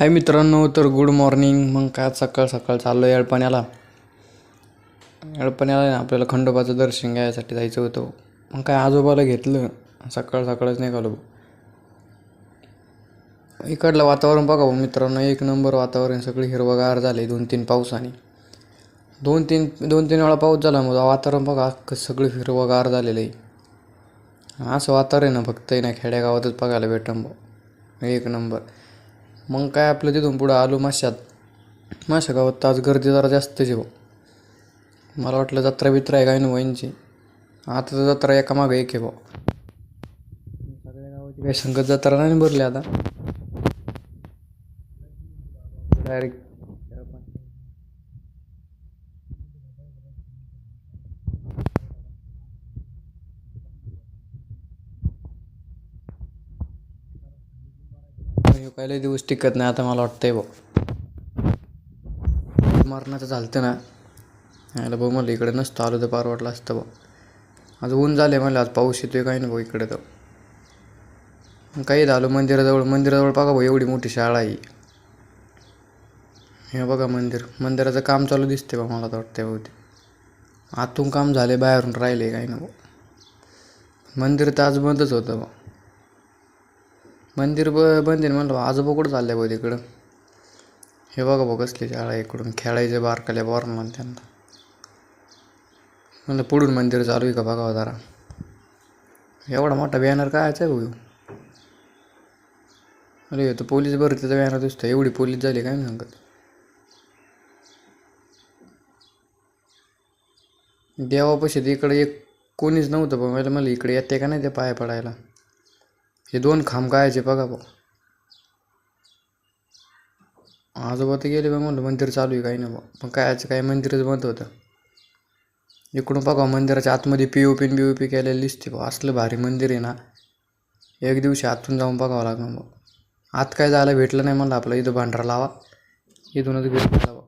हाय मित्रांनो तर good morning मग काय सकाळ सकाळ चाललो आहे अळपण्याला अळपण्याला आहे ना आपल्याला खंडोबाचं दर्शन घ्यायसाठी जायचं होतं. मग काय आजोबाला घेतलं. सकाळ सकाळच निघालो. इकडलं वातावरण बघा हो मित्रांनो एक नंबर वातावरण. सगळी हिरवगार झाले दोन तीन पावसाने. दोन तीन दोन तीन वेळा पाऊस झाला मग वातावरण बघा सगळं हिरवगार झालेलं आहे. असं वातावरण आहे ना फक्त आहे ना खेड्यागावातच बघायला भेटन एक नंबर. मग काय आपलं तिथून पुढं आलो माश्यात. माश्या गावात तर आज गर्दी जरा जास्त आहे भाऊ मला वाटलं जत्रा बित्रा आहे काय ना आता तर जत्रा एका मागं एक आहे भाऊ सगळ्या गावाची काही संगत जत्रा नाही भरली आता. डायरेक्ट काय लय दिवस टिकत नाही आता मला वाटतंय बघ. मरणाचं झालं ना. यायला भाऊ मला इकडे नसतं आलो तर पार वाटलं असतं बघ. आज ऊन झाले मला आज पाऊस येतोय काही नाही भाऊ इकडे तर. काही झालं मंदिराजवळ मंदिराजवळ बघा भाऊ एवढी मोठी शाळा आहे. हे बघा मंदिर. मंदिराचं काम चालू दिसते बा मला तर वाटतंय भाऊ ते आतून काम झाले बाहेरून राहिले काही ना भाऊ मंदिर तर आज बंदच होतं बा मंदिर ब बंद आहे म्हणलं आजोबा कुठं चाललंय भाऊ तिकडं? हे बघा भाऊ कसली शाळा इकडून. खेळायचे बारकाल्या बोरला त्यांना. म्हणलं पुढून मंदिर चालू आहे का बघावं हो जरा. एवढा मोठा बॅनर काय आहे भाऊ? अरे तो पोलीस भरतीचा बॅनर दिसतो एवढी पोलीस झाली काय नाही सांगत? देवापाशी तर इकडे एक कोणीच नव्हतं पण मला मला इकडे येते का नाही ते पाया पडायला? हे दोन खांब कायचे बघा भाऊ. आजोबा तर गेले बा म्हणलं मंदिर चालू आहे काही नाही बा पण कायचं काय मंदिरच बंद होतं. इकडून बघा मंदिराच्या आतमध्ये P O P B O P केलेलं दिसते भाऊ. असलं भारी मंदिर आहे ना. एक दिवशी आतून जाऊन बघावं लागणार भाऊ. आत काय जायला भेटलं नाही मला आपलं इथं भांडारा लावा. इथूनच भेटला बा